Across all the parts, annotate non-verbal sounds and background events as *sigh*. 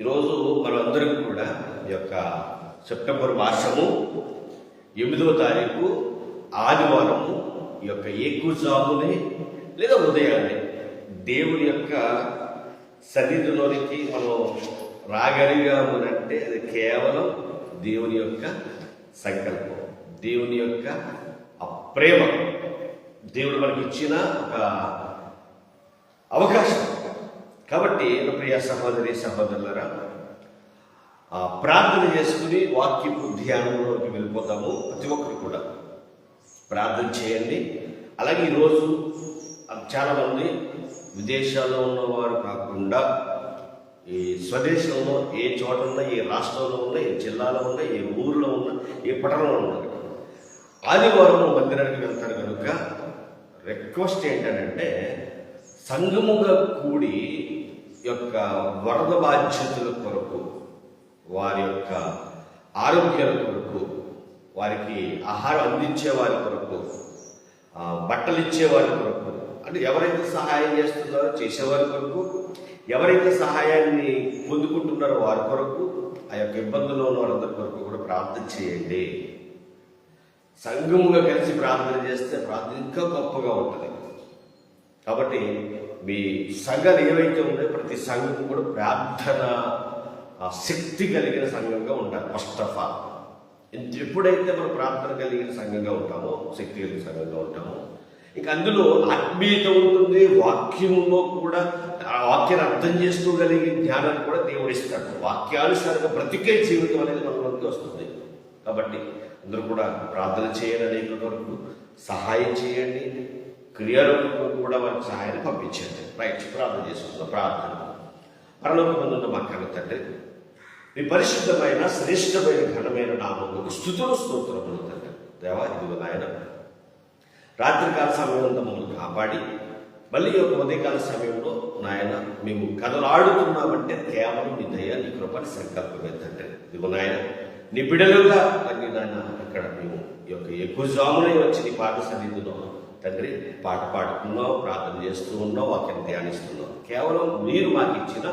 ఈరోజు మనందరం కూడా ఈ యొక్క సెప్టెంబర్ మాసము ఎనిమిదవ తారీఖు ఆదివారము ఈ యొక్క ఏకుజామునే లేదా ఉదయాన్నే దేవుని యొక్క సన్నిధిలోనికి మనం రాగలిగామునంటే అది కేవలం దేవుని యొక్క సంకల్పం దేవుని యొక్క ఆ ప్రేమ దేవుడు మనకి ఇచ్చిన ఒక అవకాశం. కాబట్టి ప్రియ సహోదరి సహోదరులరా ఆ ప్రార్థన చేసుకుని వాక్యపు ధ్యానంలోకి వెళ్ళిపోతాము ప్రతి ఒక్కరు కూడా. ప్రార్థన చేయండి. అలాగే ఈరోజు చాలామంది విదేశాల్లో ఉన్నవారు కాకుండా ఈ స్వదేశంలో ఏ చోట ఉన్నా ఏ రాష్ట్రంలో ఉన్నా ఏ జిల్లాలో ఉన్నా ఏ ఊరిలో ఉన్నా ఏ పట్టణంలో ఉన్న ఆదివారం మందిరానికి వెళ్తారు కనుక రిక్వెస్ట్ ఏంటంటే సంఘముగా కూడి యొక్క వరద బాధ్యతల కొరకు వారి యొక్క ఆరోగ్యాల కొరకు వారికి ఆహారం అందించే వారి కొరకు బట్టలు ఇచ్చే వారి కొరకు అంటే ఎవరైతే సహాయం చేస్తున్నారో చేసేవారి కొరకు ఎవరైతే సహాయాన్ని పొందుకుంటున్నారో వారి కొరకు ఆ యొక్క ఇబ్బందుల్లో ఉన్న వారందరి కొరకు కూడా ప్రార్థన చేయండి. సంఘముగా కలిసి ప్రార్థన చేస్తే ప్రార్థన ఇంకా గొప్పగా ఉంటుంది. కాబట్టి మీ సంఘాలు ఏవైతే ఉందో ప్రతి సంఘం కూడా ప్రార్థన శక్తి కలిగిన సంఘంగా ఉండాలి. ఫస్ట్ ఆఫ్ ఆల్ ఎప్పుడైతే మనం ప్రార్థన కలిగిన సంఘంగా ఉంటామో శక్తి కలిగిన సంఘంగా ఉంటామో ఇంకా అందులో ఆత్మీయత ఉంటుంది వాక్యంలో కూడా వాక్యాన్ని అర్థం చేసుకోగలిగే జ్ఞానాన్ని కూడా దేవుడు ఇస్తాడు. వాక్యానుసారంగా బ్రతికే జీవితం అనేది మనలోకి వస్తుంది. కాబట్టి అందరూ కూడా ప్రార్థన చేయండి అనేక వరకు సహాయం చేయండి. క్రియాలకు కూడా వారికి సహాయాన్ని పంపించండి. రైట్ ప్రార్థన చేసుకుందాం ప్రార్థన. పరలోకమందున్న మా కన్న తండ్రి మీ పరిశుద్ధమైన శ్రేష్టమైన ఘనమైన నామములకు స్థుతులు స్తోత్రములు తండ్రి. దేవా ఇదిగో నాయన రాత్రికాల సమయంలో మమ్మల్ని కాపాడి మళ్ళీ ఒక యొక్క ఉదయకాల సమయంలో నాయన మేము కదలాడుతున్నామంటే కేవలం నీ దయ నీ కృపని సంకల్పమే తండ్రి. ఇదిగో నాయన నీ బిడలుగా అన్ని నాయన అక్కడ మేము ఈ యొక్క ఎక్కువ జామునే వచ్చి నీ పాట సన్నిధిలో తండ్రి పాట పాడుతున్నావు ప్రార్థన చేస్తూ ఉన్నావు వాక్యం ధ్యానిస్తున్నావు. కేవలం మీరు మాకు ఇచ్చిన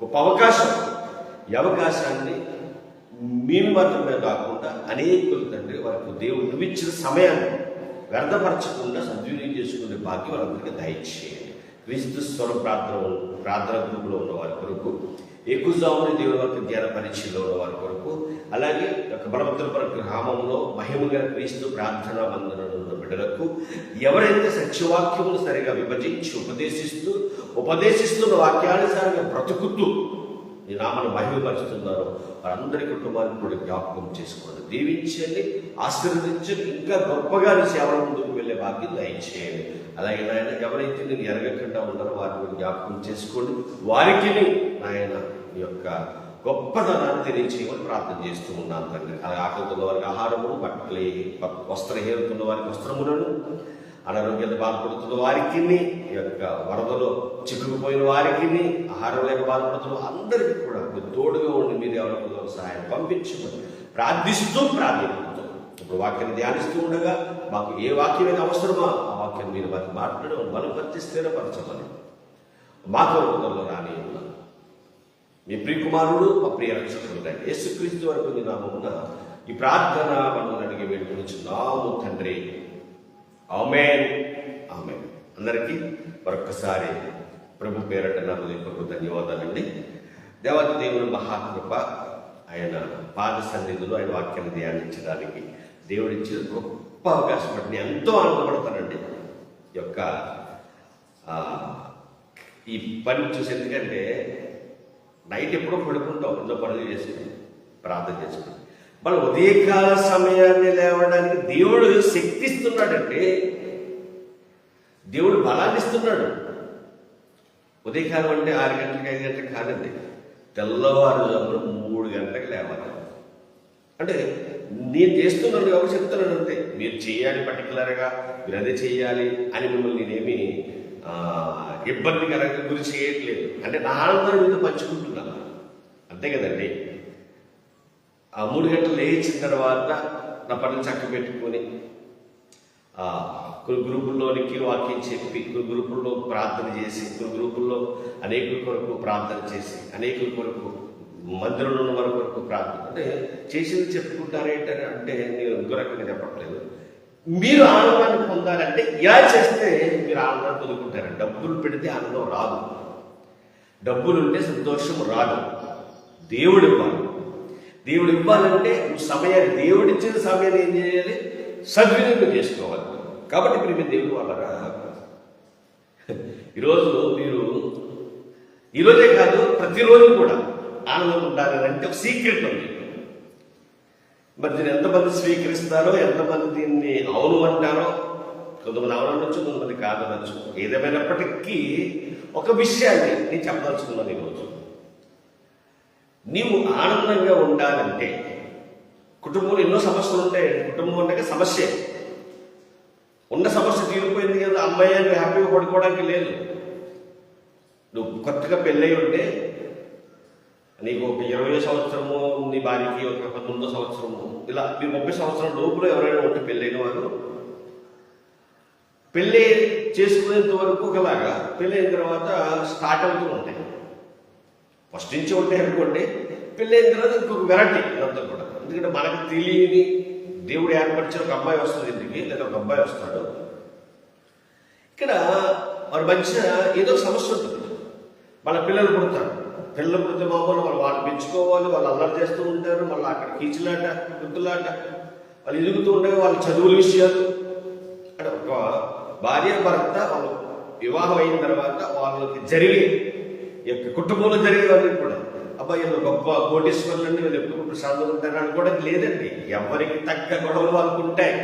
గొప్ప అవకాశం. ఈ అవకాశాన్ని మేము మాత్రమే కాకుండా అనేకులు తండ్రి వారికి దేవుడు నువ్విచ్చిన సమయాన్ని వ్యర్థపరచకుండా సద్వినియోగం చేసుకునే భాగ్యం వాళ్ళందరికీ దయచేయండి. క్రీస్తు స్వర ప్రార్థన ప్రార్థన గ్రూపులో ఉన్న వారి కొరకు ఎక్కువజాముని దేవుని వరకు ధ్యాన ఉన్న వారి కొరకు అలాగే ఒక బలభద్రపుర గ్రామంలో మహిమగా క్రీస్తు ప్రార్థన బంధనలు ఉన్న బిడ్డలకు ఎవరైతే సత్యవాక్యములు సరిగా విభజించి ఉపదేశిస్తూ ఉపదేశిస్తున్న వాక్యానుసారంగా బ్రతుకుతూ ఈ నామను మహిమపరుస్తున్నారో వారందరి కుటుంబాన్ని కూడా జ్ఞాపకం చేసుకోండి. దీవించండి ఆశీర్వదించండి ఇంకా గొప్పగా సేవల ముందుకు వెళ్ళే భాగ్యం దయచేయండి. అలాగే నాయన ఎవరైతే నేను ఎరగకుండా ఉన్నారో వారిని జ్ఞాపకం చేసుకోండి. వారికి నాయన యొక్క గొప్పదనాన్ని తెలియచేయమని ప్రార్థన చేస్తూ ఉన్నాను తండ్రి. అలాగే ఆకలితున్న వారికి ఆహారమును బట్టలు వస్త్రహీనతున్న వారికి వస్త్రములను అనారోగ్యంతో బాధపడుతున్న వారికి ఈ యొక్క వరదలో చిక్కుకుపోయిన వారికి ఆహారం లేక బాధపడుతున్న అందరికీ కూడా మీరు తోడుగా ఉండి మీరు ఎవరికి సహాయం పంపించమని ప్రార్థిస్తూ ప్రార్థిస్తూ ఇప్పుడు వాక్యాన్ని ధ్యానిస్తూ ఉండగా మాకు ఏ వాక్యమైన అవసరమో? ఆ వాక్యం మీరు మాకు మాట్లాడడం బలపరిచి స్థిరపరచమని. మా కొరకులలో రాని మీ ప్రియకుమారుడు మా ప్రియ రక్షకుడు రండి యేసుక్రీస్తు వరకు నీ నామమున ఈ ప్రార్థన మనం అడిగి వేడుకొనిచున్నాము తండ్రి. ఆమెన్. ఆమెన్. అందరికీ మరొక్కసారి ప్రభు పేరట నా హృదయపూర్వక ధన్యవాదాలండి. దేవాది దేవుని మహాకృప ఆయన పాద సన్నిధిలో ఆయన వాక్యాన్ని ధ్యానించడానికి దేవుడిచ్చిన గొప్ప అవకాశం పట్టిన ఎంతో ఆనందపడతానండి ఈ యొక్క ఈ పని చూసి ఎందుకంటే నైట్ ఎప్పుడో పడుకుంటాం ఇంట్లో పనులు చేసుకుని ప్రార్థన చేసుకుని. మన ఉదయకాల సమయాన్ని లేవడానికి దేవుడు శక్తి ఇస్తున్నాడంటే దేవుడు బలాన్ని ఇస్తున్నాడు. ఉదయకాలం అంటే ఆరు గంటలకు ఐదు గంటలకు కాదండి. తెల్లవారుజామున మూడు గంటలకు లేవాలి. అంటే నేను చేస్తున్నాను ఎవరు చెప్తున్నాను అంతే. మీరు చేయాలి పర్టికులర్గా మీరు అదే చేయాలి అని మిమ్మల్ని నేనేమి ఇబ్బందికరంగా గురి చేయట్లేదు. అంటే నా ఆనందం మీద పంచుకుంటున్నాను. అంతే కదండి. ఆ మూడు గంటలు లేచిన తర్వాత నా పనులు చక్క పెట్టుకొని కొన్ని గ్రూపుల్లోనికి వాక్యం చెప్పి కొన్ని గ్రూపుల్లో ప్రార్థన చేసి కొన్ని గ్రూపుల్లో అనేకుల కొరకు ప్రార్థన చేసి అనేకుల కొరకు మందిరంలో ఉన్న వారి కొరకు ప్రార్థన. అంటే చేసింది చెప్పుకుంటారేంటని అంటే నేను ఇంకో రకంగా చెప్పట్లేదు. మీరు ఆనందాన్ని పొందాలంటే ఇలా చేస్తే మీరు ఆనందాన్ని పొందుకుంటారు. డబ్బులు పెడితే ఆనందం రాదు. డబ్బులు ఉంటే సంతోషం రాదు. దేవుడు ఇవ్వాలి. దేవుడు ఇవ్వాలంటే నువ్వు సమయాన్ని దేవుడు ఇచ్చిన సమయాన్ని ఏం చేయాలి? సద్వినియోగం చేసుకోవాలి. కాబట్టి ఇప్పుడు మీరు దేవుడు వాళ్ళరా *laughs* ఈరోజు మీరు ఈరోజే కాదు ప్రతిరోజు కూడా ఆనందం ఉండాలని అంటే ఒక సీక్రెట్ ఉంది. మరి దీన్ని ఎంతమంది స్వీకరిస్తారో ఎంతమంది దీన్ని అవును అంటారో కొంతమంది అవును అనొచ్చు కొంతమంది కాదనొచ్చు. ఏదేమైనప్పటికీ ఒక విషయాన్ని నేను చెప్పదలుచుకున్నాను ఈరోజు నీవు ఆనందంగా ఉండాలంటే కుటుంబంలో ఎన్నో సమస్యలు ఉంటాయి. కుటుంబం అంటే సమస్య. ఉన్న సమస్య తీరిపోయింది కదా అమ్మాయి అని హ్యాపీగా పడుకోవడానికి లేదు. నువ్వు కొత్తగా పెళ్ళై ఉంటే నీకు ఒక ఇరవై సంవత్సరము నీ భార్యకి ఒక పంతొమ్మిదో సంవత్సరము ఇలా మీ ముప్పై సంవత్సరం లోపల ఎవరైనా ఉంటే పెళ్ళైన వారు పెళ్ళి చేసుకునేంత వరకు ఒకలాగా పెళ్ళైన తర్వాత స్టార్ట్ అవుతూ ఉంటాయి. ఫస్ట్ నుంచి ఉంటాయి అనుకోండి పెళ్ళైన తర్వాత ఇంకొక వెరైటీ ఇదంతా కూడా. ఎందుకంటే మనకు తెలియని దేవుడు ఏర్పరిచిన ఒక అమ్మాయి వస్తుంది ఇంటికి లేదా ఒక అబ్బాయి వస్తాడు. ఇక్కడ వారి మధ్య ఏదో ఒక సమస్య ఉంటుంది. వాళ్ళ పిల్లలు పుడతారు. పిల్లల పుడితే మామూలు వాళ్ళు వాళ్ళు పెంచుకోవాలి వాళ్ళు అల్లరి చేస్తూ ఉంటారు మళ్ళీ అక్కడ కీచులాట గుద్దులాట వాళ్ళు ఎదుగుతూ ఉండే వాళ్ళ చదువుల విషయాలు. అంటే ఒక భార్య భర్త వాళ్ళు వివాహం అయిన తర్వాత వాళ్ళకి జరిగే ఈ యొక్క కుటుంబంలో జరిగేవన్నీ కూడా అబ్బాయి వీళ్ళు గొప్ప కోటేశ్వర్లు అండి వీళ్ళు ఎప్పుడు ప్రశాంతంగా ఉంటారు కూడా లేదండి. ఎవరికి తగ్గ గొడవలు వాళ్ళకు ఉంటాయి.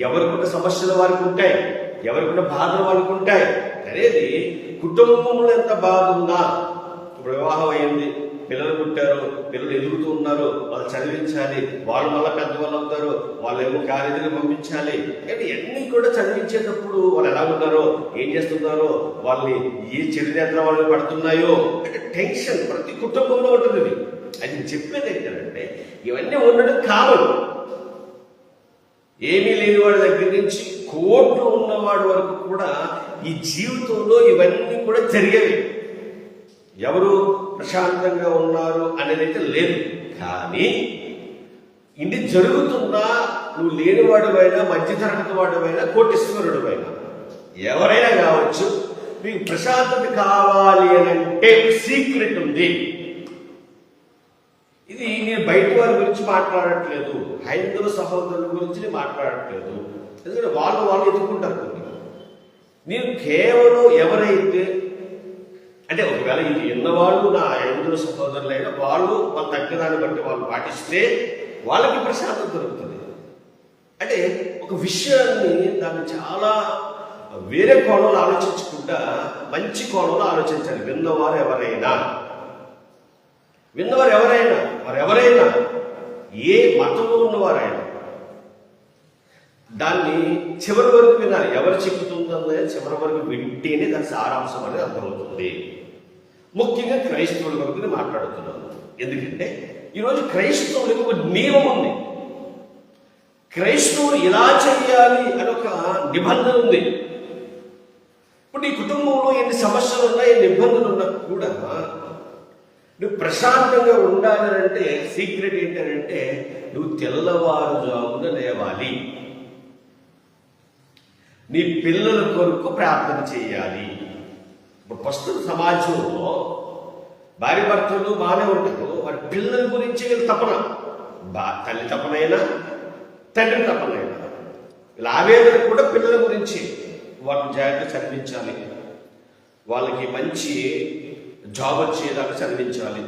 ఎవరికి సమస్యలు వారికి ఉంటాయి. ఎవరికి బాధలు వాళ్ళకు ఉంటాయి. అనేది కుటుంబంలో ఎంత బాధ ఉన్నా ఇప్పుడు వివాహం అయింది పిల్లలు పుట్టారు పిల్లలు ఎదుగుతూ ఉన్నారు వాళ్ళు చదివించాలి. వాళ్ళు మళ్ళీ పెద్దవాళ్ళు అవుతారు వాళ్ళు ఏమో కాలేజీకి పంపించాలి. అంటే ఇవన్నీ కూడా చదివించేటప్పుడు వాళ్ళు ఎలా ఉన్నారో ఏం చేస్తున్నారో వాళ్ళని ఏ చెడు వాళ్ళు పడుతున్నాయో అంటే టెన్షన్ ప్రతి కుటుంబంలో ఉంటుంది ఇది. అది చెప్పేది ఏంటంటే ఇవన్నీ ఉండడం కావాలి ఏమీ లేని వాడి దగ్గర నుంచి కోట్లు ఉన్నవాడి వరకు కూడా ఈ జీవితంలో ఇవన్నీ కూడా జరిగేవి. ఎవరు ప్రశాంతంగా ఉన్నారు అనేది అయితే లేదు. కానీ ఇది జరుగుతున్నా నువ్వు లేనివాడువైనా మధ్యతరగతి వాడువైనా కోటీశ్వరుడువైనా ఎవరైనా కావచ్చు మీకు ప్రశాంతత కావాలి అని అంటే సీక్రెట్ ఉంది. ఇది నేను బయట వారి గురించి మాట్లాడట్లేదు. హైందవ సహోదరుల గురించి నేను మాట్లాడట్లేదు. ఎందుకంటే వాళ్ళు వాళ్ళు ఎదుర్కొంటారు నేను కేవలం ఎవరైతే అంటే ఒకవేళ ఇది ఎన్నవాళ్ళు నా హైందవ సహోదరులైనా వాళ్ళు వాళ్ళ తగ్గదాన్ని బట్టి వాళ్ళు పాటిస్తే వాళ్ళకి ప్రశాంతం దొరుకుతుంది. అంటే ఒక విషయాన్ని దాన్ని చాలా వేరే కోణంలో ఆలోచించకుండా మంచి కోణంలో ఆలోచించాలి. విన్నవారు ఎవరైనా. విన్నవారు ఎవరైనా వారు ఎవరైనా ఏ మతంలో ఉన్నవారైనా దాన్ని చివరి వరకు వినాలి. ఎవరు చెబుతుందన్నది చివరి వరకు వింటేనే దాని సారాంశం అనేది అర్థమవుతుంది. ముఖ్యంగా క్రైస్తవుల గురించి మాట్లాడుతున్నాను. ఎందుకంటే ఈరోజు క్రైస్తవులకు ఒక నియమం ఉంది. క్రైస్తవులు ఇలా చేయాలి అని ఒక నిబంధన ఉంది. ఇప్పుడు నీ కుటుంబంలో ఎన్ని సమస్యలు ఉన్నా ఎన్ని ఇబ్బందులు ఉన్నా కూడా నువ్వు ప్రశాంతంగా ఉండాలంటే సీక్రెట్ ఏంటంటే నువ్వు తెల్లవారుజామున లేవాలి. నీ పిల్లల కొరకు ప్రార్థన చేయాలి. ఇప్పుడు ప్రస్తుత సమాజంలో భార్య భర్తలు బాగానే ఉంటారు వారి పిల్లల గురించి వీళ్ళు తపన. బా తల్లి తపనైనా తండ్రి తపనైనా వీళ్ళ ఆవేదన కూడా పిల్లల గురించి వాళ్ళని జాగ్రత్త చదివించాలి. వాళ్ళకి మంచి జాబ్ వచ్చేదాకా చదివించాలి.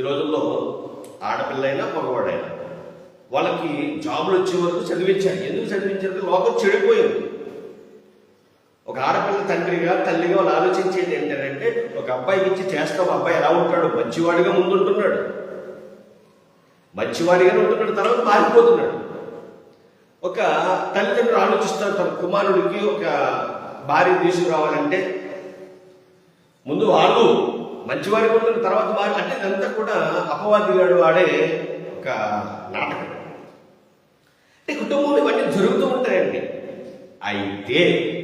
ఈ రోజుల్లో ఆడపిల్లైనా మగవాడైనా వాళ్ళకి జాబులు వచ్చే వరకు చదివించాలి. ఎందుకు చదివించాలంటే లోకం చెడిపోయింది. ఒక ఆడపిల్ల తండ్రిగా తల్లిగా వాళ్ళు ఆలోచించేది ఏంటంటే ఒక అబ్బాయికి ఇచ్చి చేస్తాం అబ్బాయి ఎలా ఉంటాడు మంచివాడిగా ముందుంటున్నాడు. మంచివాడిగానే ఉంటున్నాడు తర్వాత మారిపోతున్నాడు. ఒక తల్లిదండ్రులు ఆలోచిస్తారు తన కుమారుడికి ఒక భార్య తీసుకురావాలంటే. ముందు వాళ్ళు మంచివాడిగా ఉంటున్న తర్వాత వారు అంటే ఇదంతా కూడా అపవాదిగాడు వాడే ఒక నాటకం. అంటే కుటుంబంలో ఇవన్నీ జరుగుతూ ఉంటాయండి. అయితే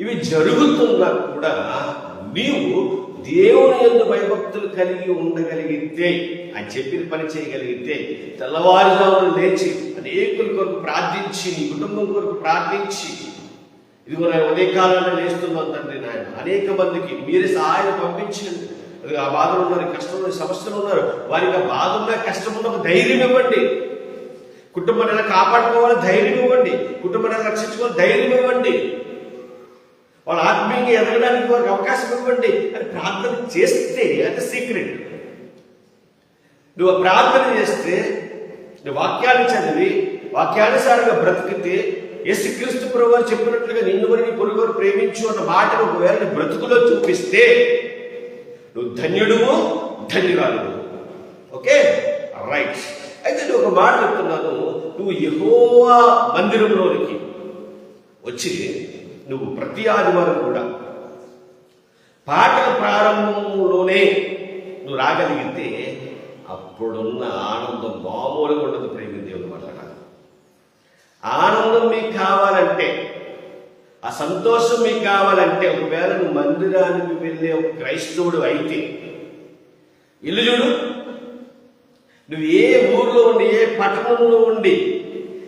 ఇవి జరుగుతున్నా కూడా నీవు దేవుని ఎందు భయభక్తులు కలిగి ఉండగలిగితే ఆయన చెప్పిన పని చేయగలిగితే తెల్లవారుజామును లేచి అనేకుల కొరకు ప్రార్థించి నీ కుటుంబం కొరకు ప్రార్థించి ఇదిగో నేను ఉదయకాలంలో లేస్తున్నాను తండ్రి నాయన. అనేక మందికి మీరే సహాయం పంపించండి ఆ బాధలు ఉన్నారు కష్టంలో సమస్యలు ఉన్నారు. వారికి ఆ బాధ ఉన్న కష్టం ఉన్న ధైర్యం ఇవ్వండి. కుటుంబాన్ని ఎలా కాపాడుకోవాలి ధైర్యం ఇవ్వండి. కుటుంబాన్ని ఎలా రక్షించుకోవాలి ధైర్యం ఇవ్వండి. వాళ్ళు ఎదగడానికి వారికి అవకాశం ఇవ్వండి అని ప్రార్థన చేస్తే అది సీక్రెట్ నువ్వు ప్రార్థన చేస్తే నువ్వు వాక్యాన్ని చదివి వాక్యానుసారంగా బ్రతికితే యేసుక్రీస్తు ప్రభు చెప్పినట్లుగా నిన్ను మరి నీ ప్రేమించు అన్న మాటను ఒకవేళ నీ బ్రతుకులో చూపిస్తే నువ్వు ధన్యుడువు ధన్యురాలు ఓకే? రైట్ అయితే నేను ఒక మాట చెప్తున్నాను. నువ్వు యహోవా మందిరంలోనికి వచ్చి నువ్వు ప్రతి ఆదివారం కూడా పాటల ప్రారంభంలోనే నువ్వు రాగలిగితే అప్పుడున్న ఆనందం మామూలుగా ఉండదు ప్రేమి దేవుని వల్ల ఆనందం మీకు కావాలంటే ఆ సంతోషం మీకు కావాలంటే ఒకవేళ నువ్వు మందిరానికి వెళ్ళే ఒక క్రైస్తవుడు అయితే ఇల్లు చూడు. నువ్వు ఏ ఊర్లో ఉండి ఏ పట్టణంలో ఉండి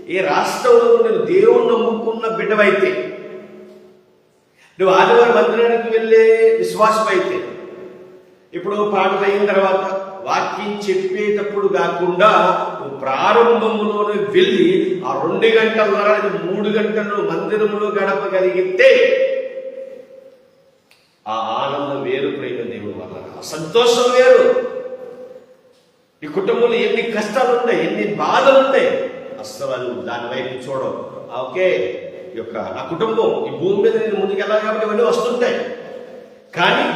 ఏ రాష్ట్రంలో ఉండి నువ్వు దేవుణ్ణి నమ్ముకున్న బిడ్డవైతే నువ్వు ఆదివారం మందిరానికి వెళ్ళే విశ్వాసం అయితే ఇప్పుడు పాటలు అయిన తర్వాత వాక్యం చెప్పేటప్పుడు కాకుండా నువ్వు ప్రారంభంలోనే వెళ్ళి ఆ రెండు గంటల మూడు గంటలు మందిరంలో గడపగలిగితే ఆ ఆనందం వేరు ప్రేమ దేవుడు వల్ల ఆ సంతోషం వేరు. ఈ కుటుంబంలో ఎన్ని కష్టాలు ఉన్నాయి ఎన్ని బాధలు ఉన్నాయి అస్సలు దాని వైపు చూడవు. ఓకే? యొక్క నా కుటుంబం ఈ భూమి మీద నేను ముందుకెళ్ళాలి కాబట్టి ఇవన్నీ వస్తుంటాయి. కానీ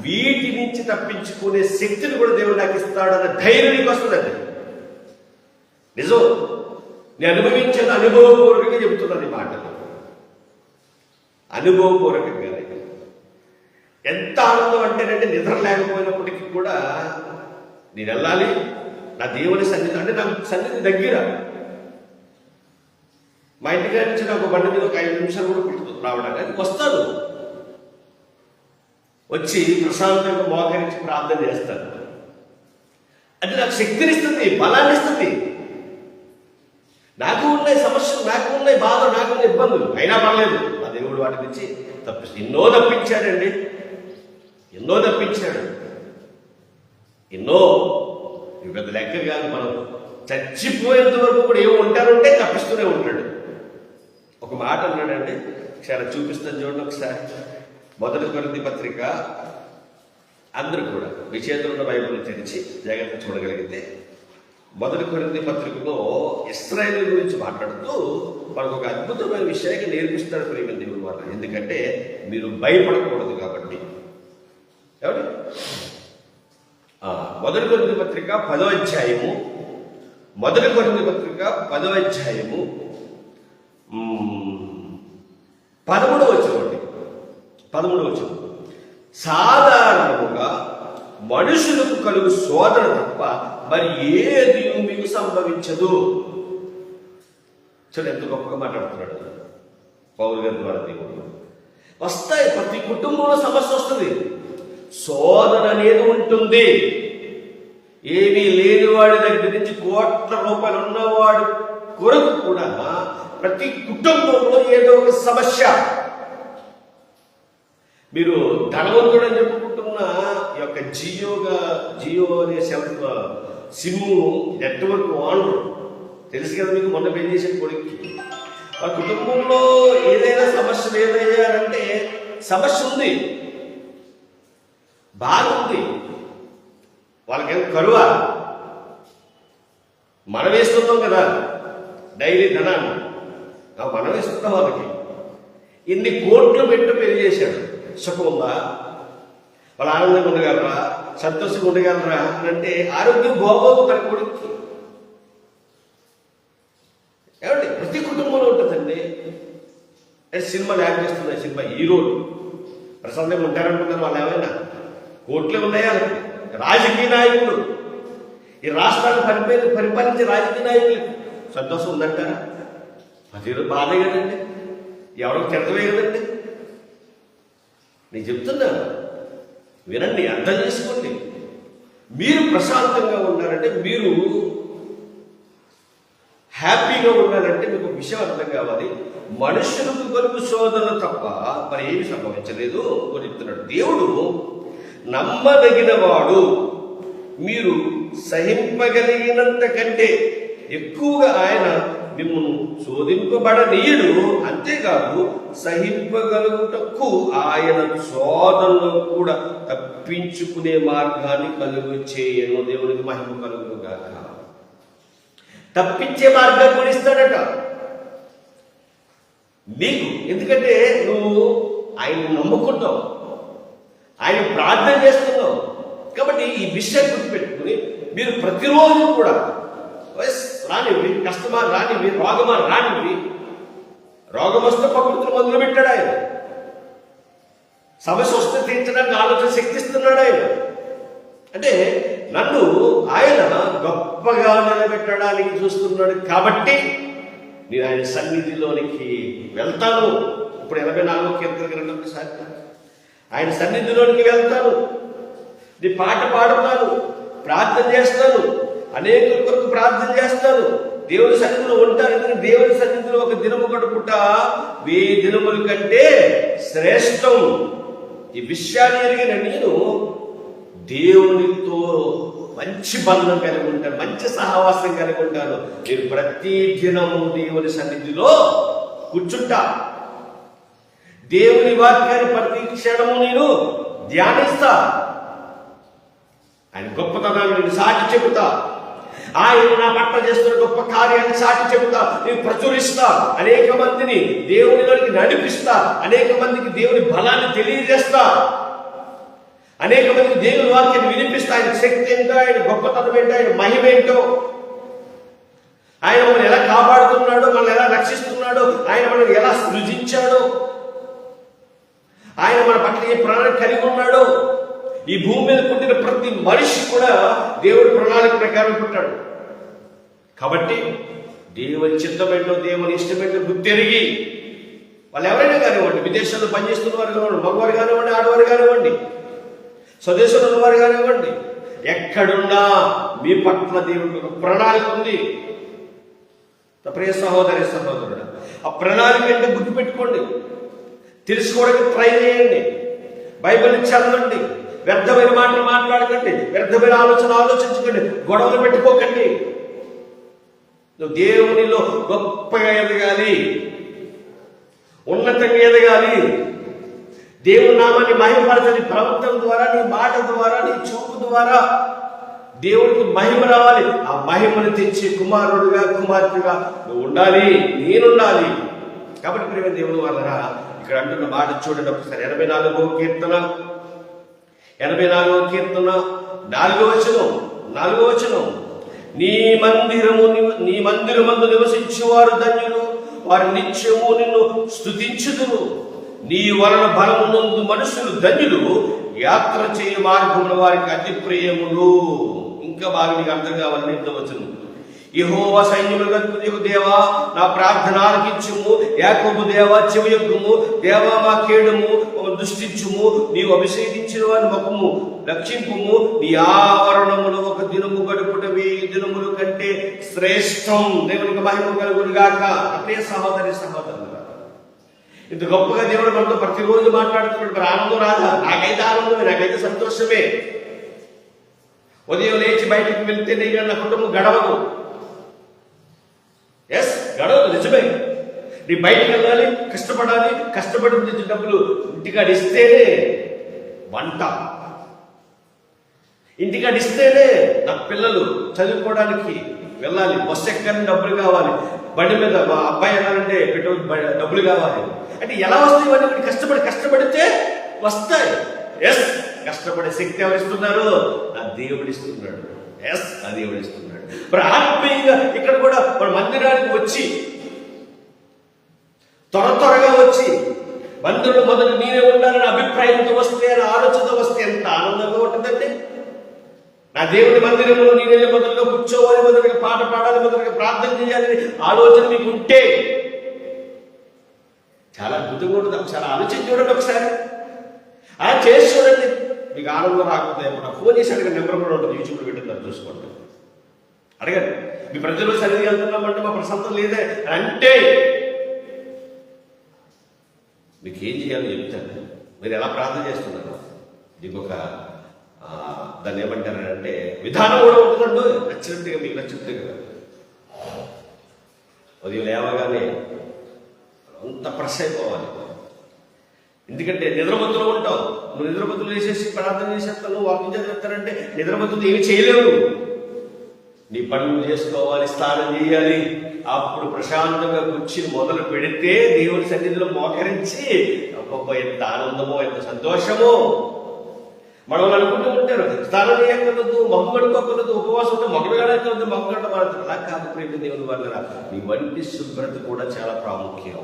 వీటి నుంచి తప్పించుకునే శక్తిని కూడా దేవుడు నాకు ఇస్తాడన్న ధైర్యం నీకు వస్తుందండి. నిజం. నేను అనుభవించిన అనుభవపూర్వకంగా చెబుతున్నాను ఈ మాటలు. అనుభవపూర్వకంగా ఎంత ఆనందం అంటేనంటే నిద్ర లేకపోయినప్పటికీ కూడా నేను వెళ్ళాలి. నా దేవుని సన్నిధి అంటే నా సన్నిధి దగ్గర మా ఇంటి దగ్గర నుంచి నాకు బండి మీద ఒక ఐదు నిమిషాలు కూడా పుట్టుతుంది రావడానికి అది వస్తాను వచ్చి ప్రశాంతంగా మోకరించి ప్రార్థన చేస్తాడు. అది నాకు శక్తినిస్తుంది బలాన్ని ఇస్తుంది నాకు ఉన్నాయి సమస్యలు నాకు ఉన్నాయి బాధ నాకు ఉన్న ఇబ్బందులు. అయినా పర్లేదు. ఆ దేవుడు వాటి నుంచి తప్పి ఎన్నో తప్పించాడండి. ఎన్నో తప్పించాడు. ఎన్నో. పెద్ద లెక్క కాదు మనం. చచ్చిపోయేంత వరకు కూడా ఏమో ఉంటారంటే తప్పిస్తూనే ఉంటాడు. ఒక మాట అన్నాడండి. ఒకసారి చూపిస్తాను చూడండి ఒకసారి. మొదటి కొరింది పత్రిక అందరూ కూడా మీ చేతులు ఉన్న బైబిల్ తెరిచి జాగ్రత్త చూడగలిగితే మొదటి కొరింది పత్రికలో ఇస్రాయేల్ గురించి మాట్లాడుతూ మనకు ఒక అద్భుతమైన విషయాన్ని నేర్పిస్తాడు ప్రేమ దేవుడు వల్ల ఎందుకంటే మీరు భయపడకూడదు కాబట్టి. ఏమండి మొదటి కొరింది పత్రిక పదో అధ్యాయము. మొదటి కొరింది పత్రిక పదో అధ్యాయము. పదమూడవ వచ్చిన పదమూడవ వచ్చిన సాధారణముగా మనుషులకు కలుగు శోధన తప్ప మరి ఏది మీకు సంభవించదు? చూడు ఎంత గొప్పగా మాట్లాడుతున్నాడు. పౌరు గారి ద్వారా దేవుడు. వస్తాయి ప్రతి కుటుంబంలో సమస్య వస్తుంది. శోధన అనేది ఉంటుంది. ఏమీ లేనివాడి దగ్గర నుంచి కోట్ల రూపాయలు ఉన్నవాడు కొరకు కూడా ప్రతి కుటుంబంలో ఏదో ఒక సమస్య. మీరు ధనవంతుడు అని చెప్పుకుంటున్న ఈ యొక్క జియోగా జియో అనే సెల్ సిమ్ నెట్వర్క్ ఓనర్ తెలుసు కదా మీకు మొన్న పెళ్ళి చేసిన కొడుక్కి. ఆ కుటుంబంలో ఏదైనా సమస్యలు ఏదయ్యారంటే సమస్య ఉంది. బాగుంది వాళ్ళకేం కరువా. మనం వేస్తున్నాం కదా. డైలీ ధనాన్ని. మనం వేస్తున్నాం వాళ్ళకి ఇన్ని కోట్లు పెట్టి పెళ్ళి చేశాడు. సుఖం ఉందా వాళ్ళు ఆనందంగా ఉండగలరా? సంతోషంగా ఉండగలరా? అంటే ఆరోగ్యం బాగోదు తన కొడుకు ఏమండి? ప్రతి కుటుంబంలో ఉంటుందండి. అంటే సినిమా యాక్ట్ సినిమా హీరోలు ప్రశాంతంగా ఉంటారనుకుంటారు వాళ్ళు ఏమైనా? కోట్లు ఉన్నాయా? రాజకీయ నాయకులు. ఈ రాష్ట్రాన్ని పరిపాలి పరిపాలించే రాజకీయ నాయకులు సంతోషం ఉందంటారా? అది బాధే కదండి. ఎవరికి తిడతమే కదండి. నేను చెప్తున్నాను వినండి అర్థం చేసుకోండి. మీరు ప్రశాంతంగా ఉన్నారంటే మీరు హ్యాపీగా ఉండాలంటే మీకు విషయం అర్థం కావాలి. మనుషులకు కలుగు శోధన తప్ప మరి ఏమి సంభవించలేదు అని చెప్తున్నాడు. దేవుడు నమ్మదగిన వాడు మీరు సహింపగలిగినంత కంటే ఎక్కువగా ఆయన మిమ్మల్ని శోధింపబడనీయుడు. అంతేకాదు సహింపగలుగుటకు ఆయన శోధనలో కూడా తప్పించుకునే మార్గాన్ని కలుగు చేయను. దేవునికి మహిమ కలుగుగాక. తప్పించే మార్గాన్ని కూడా ఇస్తాడట. నీకు ఎందుకంటే నువ్వు ఆయన నమ్ముకుంటావు. ఆయన ప్రార్థన చేస్తున్నావు. కాబట్టి ఈ విషయం గుర్తుపెట్టుకుని మీరు ప్రతిరోజు కూడా రానివి కష్టమా రానివి రోగమా రానివి రోగం వస్తే ప్రకృతిని మొదలు పెట్టాడు ఆయన. సమస్య వస్తే తీర్చడానికి ఆలోచన శక్తిస్తున్నాడు ఆయన. అంటే నన్ను ఆయన గొప్పగా నిలబెట్టడానికి చూస్తున్నాడు కాబట్టి నేను ఆయన సన్నిధిలోనికి వెళ్తాను. ఇప్పుడు ఎనభై నాలుగో కీర్తన రెండు ఆయన సన్నిధిలోనికి వెళ్తాను. నీ పాట పాడుతాను. ప్రార్థన చేస్తాను. అనేకుల కొరకు ప్రార్థన చేస్తాను. దేవుని సన్నిధిలో ఉంటారు ఎందుకంటే దేవుని సన్నిధిలో ఒక దినము గడుపుట వెయ్యి దినముల కంటే శ్రేష్టం. ఈ విషయాన్ని ఎరిగిన నేను దేవునితో మంచి బంధం కలిగి ఉంటాను మంచి సహవాసం కలిగి ఉంటాను. నేను ప్రతి దినము దేవుని సన్నిధిలో కూర్చుంటా. దేవుని వాక్యాన్ని ప్రతి క్షణము నేను ధ్యానిస్తా. ఆయన గొప్పతనాన్ని నేను సాటి చెబుతా. ఆయన నా పట్ల చేస్తున్న గొప్ప కార్యాన్ని సాటి చెబుతా నేను ప్రచురిస్తా. అనేక మందిని దేవునిలోకి నడిపిస్తా. అనేక మందికి దేవుని బలాన్ని తెలియజేస్తా. అనేక మందికి దేవుని వాక్యం వినిపిస్తా. ఆయన శక్తి ఏంటో ఆయన గొప్పతనం ఏంటో ఆయన మహిమ ఏంటో. ఆయన మనల్ని ఎలా కాపాడుతున్నాడో మనల్ని ఎలా రక్షిస్తున్నాడో ఆయన మనల్ని ఎలా సృజించాడో. ఆయన మన పట్ల ఏ ప్రాణం కలిగి ఉన్నాడో. ఈ భూమి మీద పుట్టిన ప్రతి మనిషి కూడా దేవుడి ప్రణాళిక ప్రకారం పుట్టాడు. కాబట్టి దేవుని చిత్తమేంటో దేవుని ఇష్టమేంటో గుర్తెరిగి వాళ్ళు ఎవరైనా కానివ్వండి విదేశాల్లో పనిచేస్తున్న వారు కానివ్వండి మగవారు కానివ్వండి ఆడవారు కానివ్వండి స్వదేశంలో ఉన్నవారు కానివ్వండి ఎక్కడున్నా మీ పట్ల దేవుడి ఒక ప్రణాళిక ఉంది. ప్రియ సహోదరి సహోదరుడు ఆ ప్రణాళిక ఏంటో గుర్తుపెట్టుకోండి. తెలుసుకోవడానికి ట్రై చేయండి. బైబిల్ చదవండి. వ్యర్థమైన మాటలు మాట్లాడకండి. వ్యర్థమైన ఆలోచన ఆలోచించకండి. గొడవలు పెట్టుకోకండి. నువ్వు దేవునిలో గొప్పగా ఎదగాలి. ఉన్నతంగా ఎదగాలి. దేవుని నామాన్ని మహిమపరచని ప్రవర్తన ద్వారా నీ మాట ద్వారా నీ చూపు ద్వారా దేవుడికి మహిమ రావాలి. ఆ మహిమను తెచ్చి కుమారుడుగా కుమార్తెగా నువ్వు ఉండాలి. నేనుండాలి. కాబట్టి ప్రేమ దేవుని వాళ్ళరా ఇక్కడ అంటున్న మాట చూడండి. ఒకసారి ఎనభై నాలుగో కీర్తన. ఎనభై నాలుగో కీర్తన నాలుగో వచనం నాలుగో వచనం. నీ మందిరము నీ మందిరమందు నివసించువారు ధన్యులు వారు నిత్యము నిన్ను స్థుతించుదురు నీ వలన బలమునందు మనుషులు ధన్యులు యాత్ర చేయ మార్గముల వారికి అతి ప్రియములు. ఇంకా బాగా నీకు అర్థం కావాలని ఎంతవచ్చును యహోవ సైన్యములుగా దేవా నా ప్రార్థన ఆలకించుము. యాకోబు దేవా చెవియొగ్గుము దేవా మా కేడుము దృష్టించుము. నీవు అభిషేకించిన వారి ముఖము రక్షింపుము. నీ ఆవరణములు ఒక దినము గడుపుట వెయ్యి దినములు కంటే శ్రేష్టం. దేవునికి మహిమ కలుగును గాక అదే సహోదరి సహోదరులు ఇంత గొప్పగా దేవుడు మనతో ప్రతిరోజు మాట్లాడుతున్నాడు మరి ఆనందం రాదా? నాకైతే ఆనందమే నాకైతే సంతోషమే. ఉదయం లేచి బయటికి వెళ్తే నేను నా కుటుంబం గడవదు. గడవదు నిజమే నీ బయటకు వెళ్ళాలి కష్టపడాలి కష్టపడి నుంచి డబ్బులు ఇంటికాడ ఇస్తేనే వంట. ఇంటికాడ ఇస్తేనే నా పిల్లలు చదువుకోవడానికి వెళ్ళాలి. బస్సు ఎక్కని డబ్బులు కావాలి. బండి మీద మా అబ్బాయి వెళ్ళాలంటే పెట్రోల్ బ- డబ్బులు కావాలి. అంటే ఎలా వస్తాయి ఇవన్నీ? వీడు కష్టపడి కష్టపడితే వస్తాయి. ఎస్ కష్టపడే శక్తి ఎవరిస్తున్నారు నా దేవుడు ఇస్తున్నాడు. ఎస్ నా దేవుడు ఇస్తున్నాడు. మరి ఆత్మీయంగా ఇక్కడ కూడా మన మందిరానికి వచ్చి త్వర త్వరగా వచ్చి మందిరంలో మొదటి నేనే ఉండాలని అభిప్రాయంతో వస్తే అని ఆలోచనతో వస్తే ఎంత ఆనందంగా ఉంటుందండి? నా దేవుని మందిరంలో నేనే మొదలుగా కూర్చోవాలి మొదలుగా పాట పాడాలి మొదలుగా ప్రార్థన చేయాలని ఆలోచన మీకు ఉంటే చాలా అద్భుతంగా ఉంటుంది. ఒకసారి ఆలోచించి చూడండి ఒకసారి. ఆ చేసి చూడండి. మీకు ఆనందం రాకపోతే ఫోన్ చేసి అడిగిన నెంబర్ కూడా ఉంటుంది. యూట్యూబ్లో పెట్టిందని చూసుకోండి. అడగండి. మీ ప్రజలు సరిగ్గా వెళ్తున్నామంటే మా ప్రశాంతం లేదే. అంటే మీకు ఏం చేయాలో చెప్తాను. మీరు ఎలా ప్రార్థన చేస్తున్నారు. మీకు ఒక దాన్ని ఏమంటారంటే విధానం కూడా ఉంటుందండి. నచ్చినట్టుగా మీకు నచ్చినట్టుగా ఉదయం లేవగానే అంత ప్రెస్ అయిపోవాలి. ఎందుకంటే నిద్రమత్తులో ఉంటావు. నువ్వు నిద్రమత్తులు వేసేసి ప్రార్థన చేసేస్తాను వాకింగ్ చదివేస్తానంటే నిద్రమత్తులు ఏమి చేయలేవు నీ పనులు చేసుకోవాలి స్నానం చేయాలి. అప్పుడు ప్రశాంతంగా కూర్చుని మొదలు పెడితే దేవుని సన్నిధిలో మోకరించి ఒక్కొక్క ఎంత ఆనందమో ఎంత సంతోషమో. మనం అనుకుంటూ ఉంటారు స్నానం చేయకూడదు మొహం కడుక్కోకూడదు ఉపవాసం ఉంటే మొహం కడకూడదు మొహం కడమాడదు అలా కాదు ప్రేమ దేవుని వల్ల నీ వంటి శుభ్రత కూడా చాలా ప్రాముఖ్యం.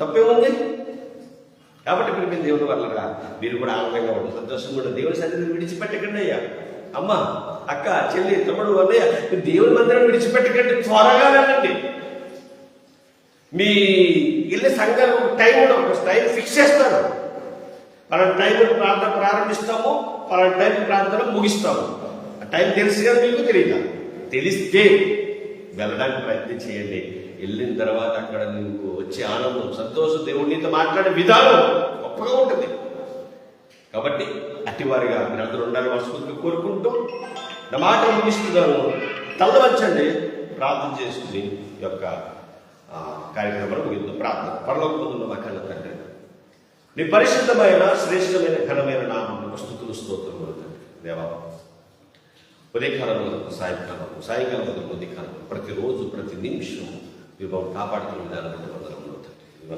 తప్పేముంది? కాబట్టి ప్రేమ దేవుని వల్లరా మీరు కూడా ఆనందంగా ఉంటుంది సంతోషంగా ఉంటుంది దేవుని సన్నిధిని విడిచిపెట్టకండి అయ్యా. అమ్మ అక్క చెల్లి తమ్ముడు అన్నయ్య దేవుని మందిరం విడిచిపెట్టకండి త్వరగా వెళ్ళండి. మీ ఇల్లు సంఘాలు ఒక టైం కూడా ఒక టైం ఫిక్స్ చేస్తారు. పలానా టైం ప్రార్థన ప్రారంభిస్తాము పలానా టైం ప్రార్థన ముగిస్తాము. ఆ టైం తెలుసు కదా మీకు తెలియదా? తెలిస్తే వెళ్ళడానికి ప్రయత్నం చేయండి. వెళ్ళిన తర్వాత అక్కడ నీకు వచ్చే ఆనందం సంతోషం దేవుడు నీతో మాట్లాడే విధానం గొప్పగా ఉంటుంది. కాబట్టి అట్టివారిగా మీరందరూ ఉండాలని మనస్ఫూర్తిగా కోరుకుంటూ నా మాట ముగిస్తున్నాను తల్లవచ్చండి ప్రార్థన చేసుకుని ఈ యొక్క కార్యక్రమం కార్యక్రమాలు ముగిద్దాం. ప్రార్థన. పరలోకముందు మా కళ్ళ తండ్రి నీ పరిశుద్ధమైన శ్రేష్టమైన ఘనమైన నామం స్థుతులు స్తోత్రములు తండ్రి దేవా ఉదయకాలంలో సాయంకాలం సాయంకాలం వరకు ఉదయకాలం ప్రతిరోజు ప్రతి నిమిషం మీరు మమ్మల్ని కాపాడుతున్న విధానం వందరంలో తండ్రి. ఇదిగో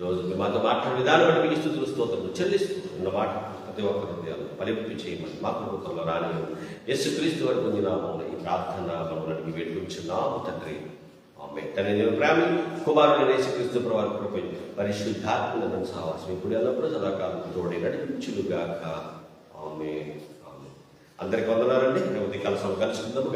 రోజు మాతో మాట్లాడే విధానం బట్టి మీకు ఇస్తూ స్తోత్రములు చెల్లిస్తూ ఉన్న మాట ప్రతి ఒక్క హృదయాలు ఫలింపు చేయమని మా ప్రభుత్వంలో రాని యేసు క్రీస్తు వరకు పొందినామని ఈ ప్రార్థన మనల్ని వేడుకుంటున్నాము తండ్రి. ఆమె తండ్రి నేను ప్రేమ కుమారుడు యేసుక్రీస్తు ప్రభావం కృపై పరిశుద్ధాత్మ సహవాసం ఇప్పుడు ఎల్లప్పుడూ సదాకాలం తోడి నడిపించులుగాక ఆమె ఆమె అందరికి వందనాలండి. ఉదయకాల సమయం కలుసుకుందాము